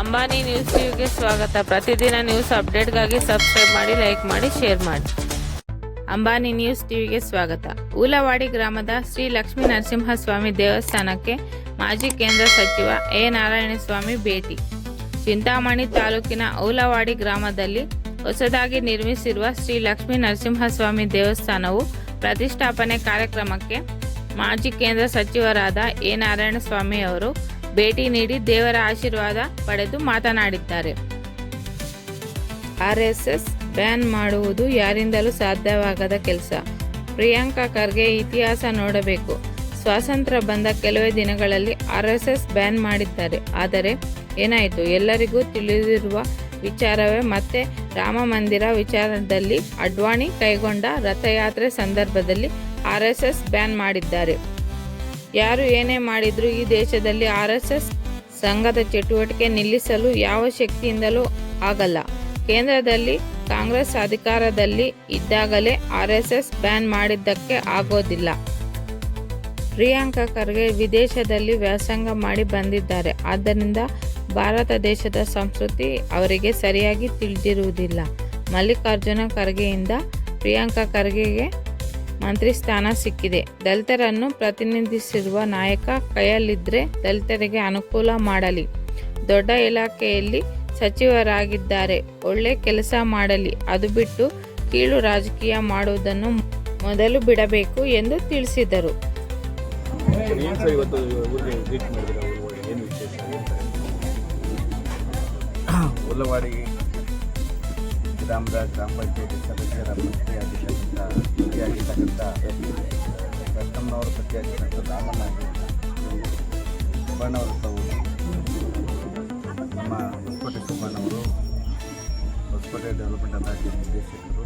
Ambani news ಟಿವಿಗೆ ಸ್ವಾಗತ. ಪ್ರತಿದಿನ ನ್ಯೂಸ್ ಅಪ್ಡೇಟ್ಗಾಗಿ ಸಬ್ಸ್ಕ್ರೈಬ್ ಮಾಡಿ, ಲೈಕ್ ಮಾಡಿ, ಶೇರ್ ಮಾಡಿ. ಅಂಬಾನಿ ನ್ಯೂಸ್ ಟಿವಿಗೆ ಸ್ವಾಗತ. ಊಲವಾಡಿ ಗ್ರಾಮದ ಶ್ರೀ ಲಕ್ಷ್ಮೀ ನರಸಿಂಹಸ್ವಾಮಿ ದೇವಸ್ಥಾನಕ್ಕೆ ಮಾಜಿ ಕೇಂದ್ರ ಸಚಿವ ಎ. ನಾರಾಯಣಸ್ವಾಮಿ ಭೇಟಿ. ಚಿಂತಾಮಣಿ ತಾಲೂಕಿನ ಔಲವಾಡಿ ಗ್ರಾಮದಲ್ಲಿ ಹೊಸದಾಗಿ ನಿರ್ಮಿಸಿರುವ ಶ್ರೀ ಲಕ್ಷ್ಮೀ ನರಸಿಂಹಸ್ವಾಮಿ ದೇವಸ್ಥಾನವು ಪ್ರತಿಷ್ಠಾಪನೆ ಕಾರ್ಯಕ್ರಮಕ್ಕೆ ಮಾಜಿ ಕೇಂದ್ರ ಸಚಿವರಾದ ಎ. ನಾರಾಯಣಸ್ವಾಮಿ ಅವರು ಭೇಟಿ ನೀಡಿ ದೇವರ ಆಶೀರ್ವಾದ ಪಡೆದು ಮಾತನಾಡಿದ್ದಾರೆ. ಆರ್ಎಸ್ಎಸ್ ಬ್ಯಾನ್ ಮಾಡುವುದು ಯಾರಿಂದಲೂ ಸಾಧ್ಯವಾಗದ ಕೆಲಸ. ಪ್ರಿಯಾಂಕಾ ಖರ್ಗೆ ಇತಿಹಾಸ ನೋಡಬೇಕು. ಸ್ವಾತಂತ್ರ್ಯ ಬಂದ ಕೆಲವೇ ದಿನಗಳಲ್ಲಿ ಆರ್ಎಸ್ಎಸ್ ಬ್ಯಾನ್ ಮಾಡಿದ್ದಾರೆ. ಆದರೆ ಏನಾಯಿತು? ಎಲ್ಲರಿಗೂ ತಿಳಿದಿರುವ ವಿಚಾರವೇ ಮತ್ತೆ ರಾಮ ಮಂದಿರ ವಿಚಾರದಲ್ಲಿ ಅಡ್ವಾಣಿ ಕೈಗೊಂಡ ರಥಯಾತ್ರೆ ಸಂದರ್ಭದಲ್ಲಿ ಆರ್ಎಸ್ಎಸ್ ಬ್ಯಾನ್ ಮಾಡಿದ್ದಾರೆ. ಯಾರು ಏನೇ ಮಾಡಿದರೂ ಈ ದೇಶದಲ್ಲಿ ಆರ್ ಎಸ್ ಎಸ್ ಸಂಘದ ಚಟುವಟಿಕೆ ನಿಲ್ಲಿಸಲು ಯಾವ ಶಕ್ತಿಯಿಂದಲೂ ಆಗಲ್ಲ. ಕೇಂದ್ರದಲ್ಲಿ ಕಾಂಗ್ರೆಸ್ ಅಧಿಕಾರದಲ್ಲಿ ಇದ್ದಾಗಲೇ ಆರ್ ಎಸ್ ಎಸ್ ಬ್ಯಾನ್ ಮಾಡಿದ್ದಕ್ಕೆ ಆಗೋದಿಲ್ಲ. ಪ್ರಿಯಾಂಕಾ ಖರ್ಗೆ ವಿದೇಶದಲ್ಲಿ ವ್ಯಾಸಂಗ ಮಾಡಿ ಬಂದಿದ್ದಾರೆ. ಆದ್ದರಿಂದ ಭಾರತ ದೇಶದ ಸಂಸ್ಕೃತಿ ಅವರಿಗೆ ಸರಿಯಾಗಿ ತಿಳಿದಿರುವುದಿಲ್ಲ. ಮಲ್ಲಿಕಾರ್ಜುನ ಖರ್ಗೆಯಿಂದ ಪ್ರಿಯಾಂಕಾ ಖರ್ಗೆಗೆ ಮಂತ್ರಿ ಸ್ಥಾನ ಸಿಕ್ಕಿದೆ. ದಲಿತರನ್ನು ಪ್ರತಿನಿಧಿಸಿರುವ ನಾಯಕ ಕೈಯಲ್ಲಿದ್ದರೆ ದಲಿತರಿಗೆ ಅನುಕೂಲ ಮಾಡಲಿ. ದೊಡ್ಡ ಇಲಾಖೆಯಲ್ಲಿ ಸಚಿವರಾಗಿದ್ದಾರೆ. ಒಳ್ಳೆ ಕೆಲಸ ಮಾಡಲಿ. ಅದು ಬಿಟ್ಟು ಕೀಳು ರಾಜಕೀಯ ಮಾಡುವುದನ್ನು ಮೊದಲು ಬಿಡಬೇಕು ಎಂದು ತಿಳಿಸಿದರು. ಗ್ರಾಮದ ಗ್ರಾಮ ಪಂಚಾಯತಿ ಸದಸ್ಯರ ಪತಿಯಾಗಿರ್ತಕ್ಕಂಥ ಪತಿಯಾಗಿರ್ತಕ್ಕಂಥ ರತ್ನಮ್ಮನವರ ಪತಿಯಾಗಿರ್ತಕ್ಕಂಥ ರಾಮನಾಗಿ ಸುಬ್ಬಣ್ಣವರು ತಾವು ನಮ್ಮ ಹೊಸಕೋಟೆ ಸುಬ್ಬಣ್ಣವರು ಡೆವಲಪ್ಮೆಂಟ್ ಅಥಾರಿಟಿ ನಿರ್ದೇಶಕರು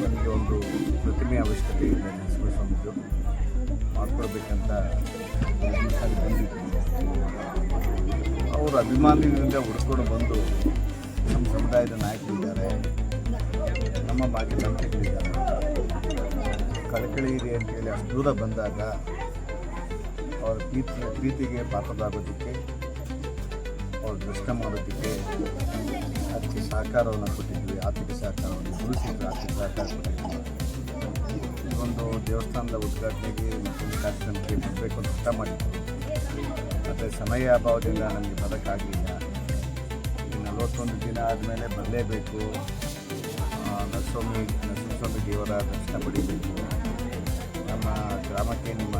ನಮಗೆ ಒಂದು ಪ್ರತಿಮೆ ಅವಶ್ಯಕತೆ ಇದೆ ಮಾಡ್ಕೊಡ್ಬೇಕಂತ ಅವರು ಅಭಿಮಾನಿಗಳಿಂದ ಹುಡ್ಕೊಂಡು ಬಂದು ನಮ್ಮ ಸಮುದಾಯದ ನಾಯಕರಿದ್ದಾರೆ. ನಮ್ಮ ಭಾಗ್ಯ ನಂಬಿಕೆಗಳಿದ್ದಾರೆ ಕಳಕಳಿ ಇದೆ ಅಂತೇಳಿ ಅಷ್ಟು ದೂರ ಬಂದಾಗ ಅವರ ಪ್ರೀತಿ, ಪ್ರೀತಿಗೆ ಪಾತ್ರರಾಗೋದಕ್ಕೆ, ಅವ್ರ ದೃಷ್ಟ ಮಾಡೋದಕ್ಕೆ ಅದಕ್ಕೆ ಸಹಕಾರವನ್ನು ಕೊಟ್ಟಿದ್ವಿ ಆರ್ಥಿಕ ಸಹಕಾರವನ್ನು ಗುರುಸಿದ್ರು ಆರ್ಥಿಕ ಸಹಕಾರ ಕೊಟ್ಟಿದ್ವಿ ಒಂದು ದೇವಸ್ಥಾನದ ಉದ್ಘಾಟನೆಗೆ ಮತ್ತೊಂದು ಕಾರ್ಯಕ್ರಮಕ್ಕೆ ಬರಬೇಕು ಅಂತ ಹಠ ಮಾಡಿದ್ವಿ ಮತ್ತು ಸಮಯ ಅಭಾವದಿಂದ ನನಗೆ ಬರೋಕ್ಕಾಗಲಿಲ್ಲ. ನಲವತ್ತೊಂದು ದಿನ ಆದಮೇಲೆ ಬರಲೇಬೇಕು. ನರಸ್ವಾಮಿ ನರಸಿಂಹಸ್ವಾಮಿ ದೇವರ ದರ್ಶನ ಪಡಿಬೇಕು ನಮ್ಮ ಗ್ರಾಮಕ್ಕೆ ನಿಮ್ಮ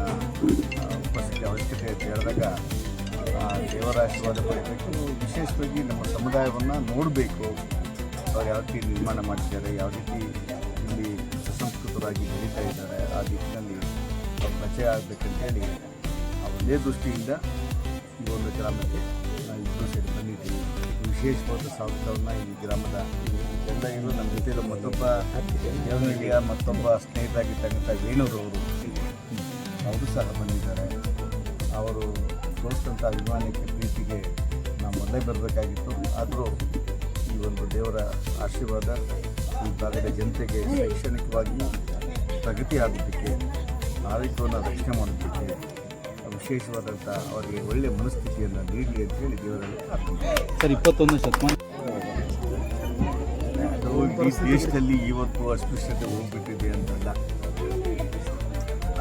ಉಪಸ್ಥಿತಿ ಅವಶ್ಯಕತೆ ಅಂತ ಹೇಳಿದಾಗ ದೇವರ ಆಶೀರ್ವಾದ ಪಡಿಬೇಕು. ವಿಶೇಷವಾಗಿ ನಮ್ಮ ಸಮುದಾಯವನ್ನು ನೋಡಬೇಕು. ಅವ್ರು ಯಾವ ರೀತಿ ನಿರ್ಮಾಣ ಮಾಡ್ತಿದ್ದಾರೆ, ಯಾವ ರೀತಿ ಇಲ್ಲಿ ಸುಸಂಸ್ಕೃತವಾಗಿ ಬೆಳೀತಾ ಇದ್ದಾರೆ, ಆ ದಿಕ್ಕಿನಲ್ಲಿ ಅವ್ರು ಪರಿಚಯ ಆಗಬೇಕಂತೇಳಿ ಆ ಒಂದೇ ದೃಷ್ಟಿಯಿಂದ ಈ ಒಂದು ಗ್ರಾಮಕ್ಕೆ ನಾವು ಇಬ್ಬರು ಸೇರಿ ಬಂದಿದ್ದೀವಿ. ವಿಶೇಷವಾದ ಸ್ವಾಗತವನ್ನು ಈ ಗ್ರಾಮದ ಎಲ್ಲ ಇವರು ನಮ್ಮ ಜೊತೆಯಲ್ಲಿ ಮತ್ತೊಬ್ಬ ಇಂಡಿಯಾ ಮತ್ತೊಬ್ಬ ಸ್ನೇಹಿತರಾಗಿರ್ತಕ್ಕಂಥ ವೇಣುರವರು ಅವರು. ಸಹ ಬಂದಿದ್ದಾರೆ. ಅವರು ತೋರಿಸಿದಂಥ ಅಭಿಮಾನಕ್ಕೆ ಪ್ರೀತಿಗೆ ನಾವು ಮೊದಲೇ ಬರಬೇಕಾಗಿತ್ತು. ಆದರೂ ಈ ಒಂದು ದೇವರ ಆಶೀರ್ವಾದ ಈ ಭಾಗದ ಜನತೆಗೆ ಶೈಕ್ಷಣಿಕವಾಗಿ ಪ್ರಗತಿ ಆಗೋದಕ್ಕೆ ಆರೋಗ್ಯವನ್ನು ರಕ್ಷಣೆ ಮಾಡೋದಕ್ಕೆ ವಿಶೇಷವಾದಂಥ ಅವರಿಗೆ ಒಳ್ಳೆಯ ಮನಸ್ಥಿತಿಯನ್ನು ನೀಡಲಿ ಅಂತ ಹೇಳಿ ದೇವರಲ್ಲಿ ಸರ್ ಇಪ್ಪತ್ತೊಂದು ಶತಮಾನ ಈ ದೇಶದಲ್ಲಿ ಇವತ್ತು ಅಸ್ಪೃಶ್ಯತೆ ಹೋಗ್ಬಿಟ್ಟಿದೆ ಅಂತಲ್ಲ.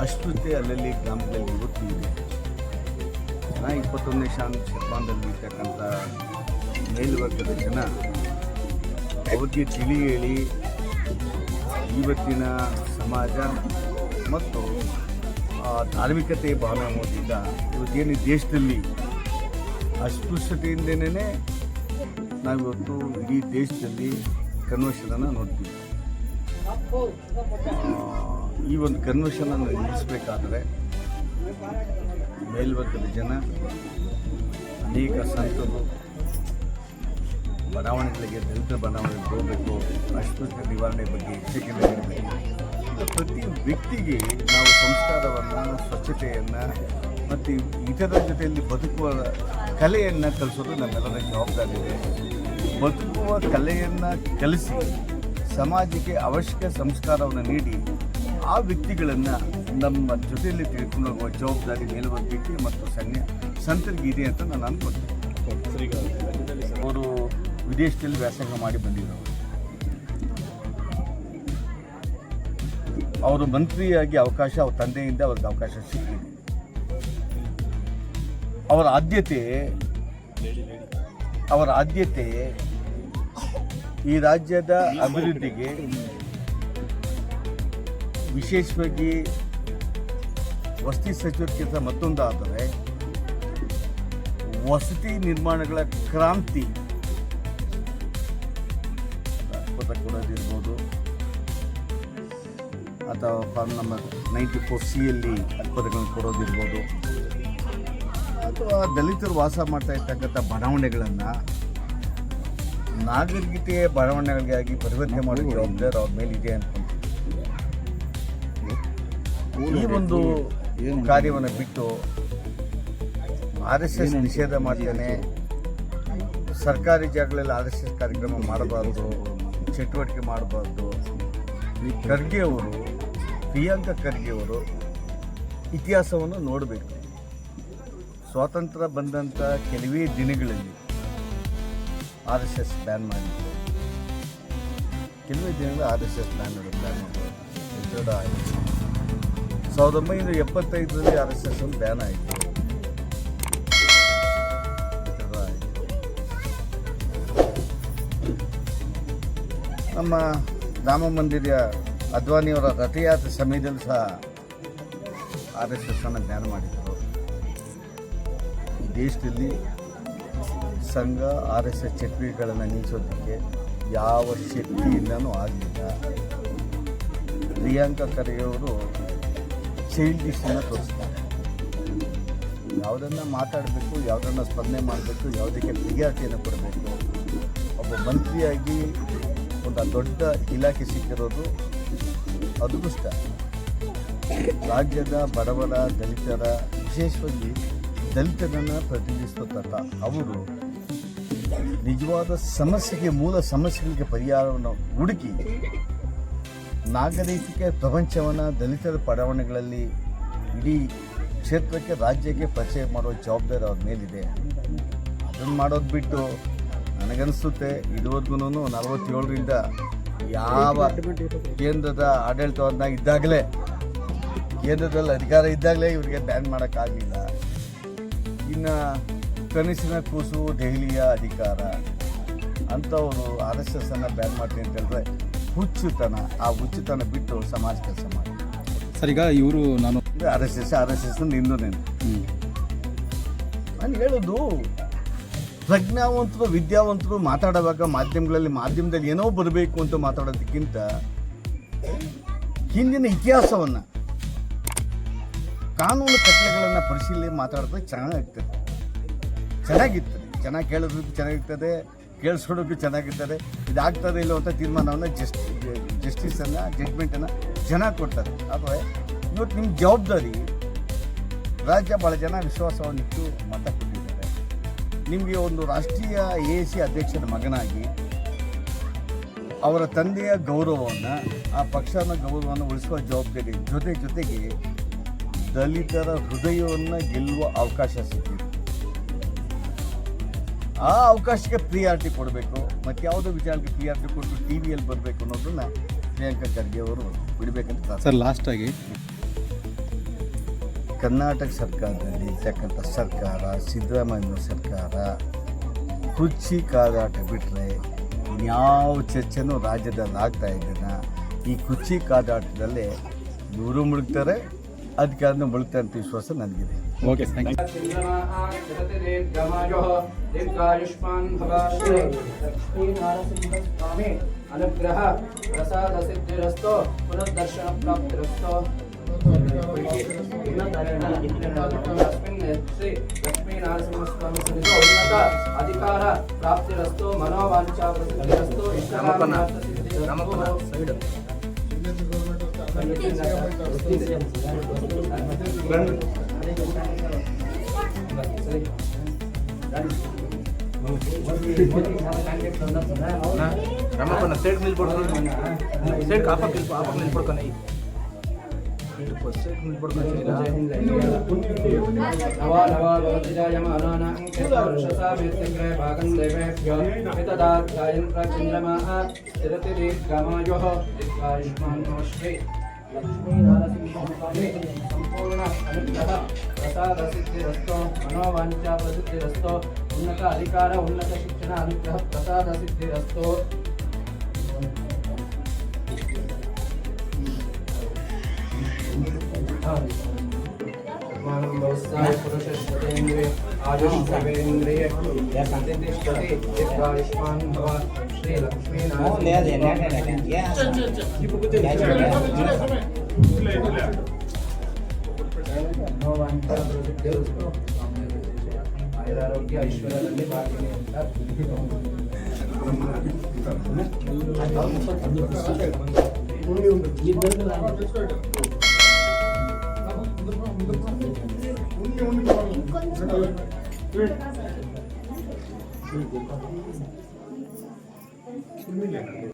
ಅಸ್ಪೃಶ್ಯತೆ ಅಲ್ಲಲ್ಲಿ ಗ್ರಾಮದಲ್ಲಿ ಇವತ್ತು ಇದೆ. ನಾ ಇಪ್ಪತ್ತೊಂದನೇ ಶಾನ್ ಶತಮಾನದಲ್ಲಿ ಇರ್ತಕ್ಕಂಥ ಮೇಲ್ವರ್ಗದ ಜನ ಅವ್ರಿಗೆ ತಿಳಿ ಹೇಳಿ ಇವತ್ತಿನ ಸಮಾಜ ಮತ್ತು ಧಾರ್ಮಿಕತೆ ಭಾವನೆ ಮೂಡಿಸಿದ್ದ ಇವತ್ತೇನು ದೇಶದಲ್ಲಿ ಅಸ್ಪೃಶ್ಯತೆಯಿಂದನೇ ನಾವಿವತ್ತು ಇಡೀ ದೇಶದಲ್ಲಿ ಕನ್ವರ್ಷನನ್ನು ನೋಡ್ತೀವಿ. ಈ ಒಂದು ಕನ್ವರ್ಷನನ್ನು ನಿಲ್ಲಿಸಬೇಕಾದ್ರೆ ಮೇಲ್ವರ್ಗದ ಜನ, ಅನೇಕ ಸಂತರು, ಬಡಾವಣೆಗಳಿಗೆ ದಲಿತ ಬಡಾವಣೆಗೆ ಹೋಗಬೇಕು ಅಸ್ಪೃಶ್ಯ ನಿವಾರಣೆ ಬಗ್ಗೆ ಎಚ್ಚರಿಕೆ ನೀಡಬೇಕು. ಪ್ರತಿ ವ್ಯಕ್ತಿಗೆ ನಾವು ಸಂಸ್ಕಾರವನ್ನು ಸ್ವಚ್ಛತೆಯನ್ನು ಮತ್ತು ಇತರರ ಜೊತೆಯಲ್ಲಿ ಬದುಕುವ ಕಲೆಯನ್ನು ಕಲಿಸೋದು ನಮ್ಮೆಲ್ಲರ ಜವಾಬ್ದಾರಿ ಇದೆ ಬದುಕುವ ಕಲೆಯನ್ನು ಕಲಿಸಿ ಸಮಾಜಕ್ಕೆ ಅವಶ್ಯಕ ಸಂಸ್ಕಾರವನ್ನು ನೀಡಿ ಆ ವ್ಯಕ್ತಿಗಳನ್ನು ನಮ್ಮ ಜೊತೆಯಲ್ಲಿ ತಿಳ್ಕೊಂಡು ಹೋಗುವ ಜವಾಬ್ದಾರಿ ಮೇಲ್ವರ್ಗಕ್ಕೆ ಮತ್ತು ಸನ್ಯ ಸಂತರಿಗೆ ಇದೆ ಅಂತ ನಾನು ಅನ್ಕೊಳ್ತೀನಿ. ಅವರು ವಿದೇಶದಲ್ಲಿ ವ್ಯಾಸಂಗ ಮಾಡಿ ಬಂದಿರೋರು. ಅವರು ಮಂತ್ರಿಯಾಗಿ ಅವಕಾಶ, ಅವ್ರ ತಂದೆಯಿಂದ ಅವ್ರಿಗೆ ಅವಕಾಶ ಸಿಕ್ಕಿದೆ. ಅವರ ಆದ್ಯತೆ ಅವರ ಆದ್ಯತೆ ಈ ರಾಜ್ಯದ ಅಭಿವೃದ್ಧಿಗೆ ವಿಶೇಷವಾಗಿ ವಸತಿ ಸಚಿವಕ್ಕಿಂತ ಮತ್ತೊಂದು ಆದರೆ ವಸತಿ ನಿರ್ಮಾಣಗಳ ಕ್ರಾಂತಿ ಕೊಡೋದಿರ್ಬೋದು ಅಥವಾ ಫಾರ್ಮ್ ನಂಬರ್ ನೈಂಟಿ ಫೋರ್ ಸಿಯಲ್ಲಿ ಯಲ್ಲಿ ಅಲ್ಪದಗಳನ್ನು ಕೊಡೋದಿರ್ಬೋದು. ಅಥವಾ ದಲಿತರು ವಾಸ ಮಾಡ್ತಾ ಇರ್ತಕ್ಕಂಥ ಬಡಾವಣೆಗಳನ್ನು ನಾಗರಿಕತೆಯ ಬಡಾವಣೆಗಳಿಗಾಗಿ ಪರಿವರ್ತನೆ ಮಾಡೋ ಜವಾಬ್ದಾರಿ ಅವ್ರ ಮೇಲೆ ಇದೆ ಅನ್ಕೊಂತೀನಿ. ಈ ಒಂದು ಕಾರ್ಯವನ್ನು ಬಿಟ್ಟು ಆರ್ ಎಸ್ ಎಸ್ ನಿಷೇಧ ಮಾಡ್ತೇನೆ. ಸರ್ಕಾರಿ ಜಾಗಗಳಲ್ಲಿ ಆರ್ ಎಸ್ ಎಸ್ ಕಾರ್ಯಕ್ರಮ ಮಾಡಬಾರ್ದು. ಚಟುವಟಿಕೆ ಮಾಡಬಾರ್ದು. ಖರ್ಗೆ ಅವರು ಪ್ರಿಯಾಂಕ ಖರ್ಗೆಯವರು ಇತಿಹಾಸವನ್ನು ನೋಡಬೇಕು. ಸ್ವಾತಂತ್ರ್ಯ ಬಂದಂಥ ಕೆಲವೇ ದಿನಗಳಲ್ಲಿ ಆರ್ ಎಸ್ ಎಸ್ ಬ್ಯಾನ್ ಮಾಡಿತ್ತು ಕೆಲವೇ ದಿನಗಳು R S S ban ban ಮಾಡಿದ್ರು. ಆಯಿತು. ಸಾವಿರದ ಒಂಬೈನೂರ ಎಪ್ಪತ್ತೈದರಲ್ಲಿ ಆರ್ ಎಸ್ ಎಸ್ ಒಂದು ಬ್ಯಾನ್ ಆಯಿತು. ನಮ್ಮ ರಾಮ ಮಂದಿರ ಅದ್ವಾನಿಯವರ ರಥಯಾತ್ರೆ ಸಮಯದಲ್ಲಿ ಸಹ ಆರ್ ಎಸ್ ಎಸ್ ಅನ್ನು ಬ್ಯಾನ್ ಮಾಡಿದರು. ಈ ದೇಶದಲ್ಲಿ ಸಂಘ ಆರ್ ಎಸ್ ಎಸ್ ಚಟುವಟಿಕೆಗಳನ್ನು ನಿಲ್ಲಿಸೋದಕ್ಕೆ ಯಾವ ಶಕ್ತಿಯಿಂದನೂ ಆಗಲಿಲ್ಲ. ಪ್ರಿಯಾಂಕಾ ಖರ್ಗೆಯವರು ಚೈಲ್ಡಿಶನ್ನು ತೋರಿಸ್ತಾರೆ. ಯಾವುದನ್ನು ಮಾತಾಡಬೇಕು, ಯಾವುದನ್ನು ಸ್ಪಂದನೆ ಮಾಡಬೇಕು, ಯಾವುದಕ್ಕೆ ಪ್ರಿಯಾರಿಟಿಯನ್ನು ಕೊಡಬೇಕು, ಒಬ್ಬ ಮಂತ್ರಿಯಾಗಿ ಒಂದು ದೊಡ್ಡ ಇಲಾಖೆ ಸಿಕ್ಕಿರೋದು ಅದೃಷ್ಟ ರಾಜ್ಯದ ಬಡವರ, ದಲಿತರ, ವಿಶೇಷವಾಗಿ ದಲಿತರನ್ನು ಪ್ರತಿನಿಧಿಸತಕ್ಕ ಅವರು ನಿಜವಾದ ಸಮಸ್ಯೆಗೆ, ಮೂಲ ಸಮಸ್ಯೆಗಳಿಗೆ ಪರಿಹಾರವನ್ನು ಹುಡುಕಿ ನಾಗರಿಕ ಪ್ರಪಂಚವನ್ನು ದಲಿತರ ಬಡಾವಣೆಗಳಲ್ಲಿ ಇಡೀ ಕ್ಷೇತ್ರಕ್ಕೆ ರಾಜ್ಯಕ್ಕೆ ಪರಿಚಯ ಮಾಡೋ ಜವಾಬ್ದಾರಿ ಅವ್ರ ಮೇಲಿದೆ. ಅದನ್ನು ಮಾಡೋದು ಬಿಟ್ಟು ನನಗನ್ನಿಸುತ್ತೆ ಇದುವರೆಗೂ ನಲವತ್ತೇಳರಿಂದ ಯಾವ ಕೇಂದ್ರದ ಆಡಳಿತವನ್ನ ಇದ್ದಾಗಲೇ ಕೇಂದ್ರದಲ್ಲಿ ಅಧಿಕಾರ ಇದ್ದಾಗಲೇ ಇವರಿಗೆ ಬ್ಯಾನ್ ಮಾಡೋಕ್ಕಾಗಲಿಲ್ಲ. ಇನ್ನು ಕನಸಿನ ಕೂಸು ದೆಹಲಿಯ ಅಧಿಕಾರ. ಅಂಥವರು ಆರ್ ಎಸ್ ಎಸ್ಸನ್ನು ಬ್ಯಾನ್ ಮಾಡ್ತೀನಿ ಅಂತ ಹೇಳಿದ್ರೆ ಹುಚ್ಚುತನ ಆ ಹುಚ್ಚುತನ ಬಿಟ್ಟು ಸಮಾಜ ಕೆಲಸ ಮಾಡಿ. ಸರ್ ಈಗ ಇವರು ನಾನು R S S R S S ನಿಂದು ನೀನು ನಾನು ಹೇಳೋದು ಪ್ರಜ್ಞಾವಂತರು, ವಿದ್ಯಾವಂತರು ಮಾತಾಡುವಾಗ ಮಾಧ್ಯಮಗಳಲ್ಲಿ ಮಾಧ್ಯಮದಲ್ಲಿ ಏನೋ ಬರಬೇಕು ಅಂತ ಮಾತಾಡೋದಕ್ಕಿಂತ ಹಿಂದಿನ ಇತಿಹಾಸವನ್ನು, ಕಾನೂನು ಕಟ್ಟಳೆಗಳನ್ನು ಪರಿಶೀಲನೆ ಮಾತಾಡಿದ್ರೆ ಚೆನ್ನಾಗಿರ್ತದೆ ಚೆನ್ನಾಗಿರ್ತದೆ ಚೆನ್ನಾಗಿ ಕೇಳೋದಕ್ಕೂ ಚೆನ್ನಾಗಿರ್ತದೆ ಕೇಳಿಸ್ಕೊಡೋಕ್ಕೂ ಚೆನ್ನಾಗಿರ್ತದೆ, ಇದಾಗ್ತದೆ ಇಲ್ಲೋ ಅಂತ ತೀರ್ಮಾನವನ್ನು ಜಸ್ಟ್, ಜಸ್ಟಿಸನ್ನು ಜಡ್ಮೆಂಟನ್ನು ಜನ ಕೊಡ್ತಾರೆ. ಆದರೆ ಇವತ್ತು ನಿಮ್ಮ ಜವಾಬ್ದಾರಿ ರಾಜ್ಯ ಭಾಳ ಜನ ವಿಶ್ವಾಸವನ್ನಿಟ್ಟು ಮತ ಕೊಟ್ಟಿದ್ದಾರೆ ನಿಮಗೆ ಒಂದು ರಾಷ್ಟ್ರೀಯ ಎ ಸಿ ಅಧ್ಯಕ್ಷರ ಮಗನಾಗಿ ಅವರ ತಂದೆಯ ಗೌರವವನ್ನು, ಆ ಪಕ್ಷನ ಗೌರವವನ್ನು ಉಳಿಸುವ ಜವಾಬ್ದಾರಿ ಜೊತೆ ಜೊತೆಗೆ ದಲಿತರ ಹೃದಯವನ್ನು ಗೆಲ್ಲುವ ಅವಕಾಶ ಸಿಕ್ಕಿದೆ. ಆ ಅವಕಾಶಕ್ಕೆ ಪ್ರಿಯಾರಿಟಿ ಕೊಡಬೇಕು. ಮತ್ತು ಯಾವುದೋ ವಿಚಾರಕ್ಕೆ ಪ್ರಿಯಾರಿಟಿ ಕೊಟ್ಟು ಟಿ ವಿಯಲ್ಲಿ ಬರಬೇಕು ಅನ್ನೋದನ್ನು ಪ್ರಿಯಾಂಕಾ ಖರ್ಗೆ ಅವರು ಬಿಡಬೇಕಂತ ಸರ್ ಲಾಸ್ಟಾಗಿ ಕರ್ನಾಟಕ ಸರ್ಕಾರದಲ್ಲಿ ಇರ್ತಕ್ಕಂಥ ಸರ್ಕಾರ ಸಿದ್ದರಾಮಯ್ಯ ಸರ್ಕಾರ ಕುರ್ಚಿ ಕಾದಾಟ ಬಿಟ್ಟರೆ ಇನ್ಯಾವ ಚರ್ಚೆನೂ ರಾಜ್ಯದಲ್ಲಿ ಆಗ್ತಾ ಇದ್ದಾನ ಈ ಕುರ್ಚಿ ಕಾದಾಟದಲ್ಲಿ ಇವರು ಮುಳುಗ್ತಾರೆ ಅಧಿಕಾರನ ಮುಳುಗ್ತಾರೆ ಅಂತ ವಿಶ್ವಾಸ ನನಗಿದೆ. ಓಕೆ ಅನುಗ್ರಹ ಪ್ರಸಾದ ಸಿದ್ಧಿರಸ್ತೋ ಪುನರ್ದರ್ಶನ ಪ್ರಾಪ್ತಿರಸ್ತೋ. नारसिंहस्वामी अनुग्रह प्रसाद सिद्धिरस्तो पुनर्दर्शन प्राप्तिरस्तो अस्मिन् श्री लक्ष्मी नारसिंहस्वामी सन्निधौ उन्नत अधिकार प्राप्तिरस्तो मनोवाञ्छा प्रसिद्धिरस्तो సంపూర్ణ అనుగ్రహ ప్రసాద సిద్ధిరస్తో మనోవాంఛా ప్రసిద్ధిరస్తో ఉన్నత అధికార ఉన్నత శిక్షణ అనుగ్రహ ప్రసాద సిద్ధిరస్తో भागं देवेभ्यो एतदात् गायन्त्रचन्द्रमाः 一，二，三，四，五，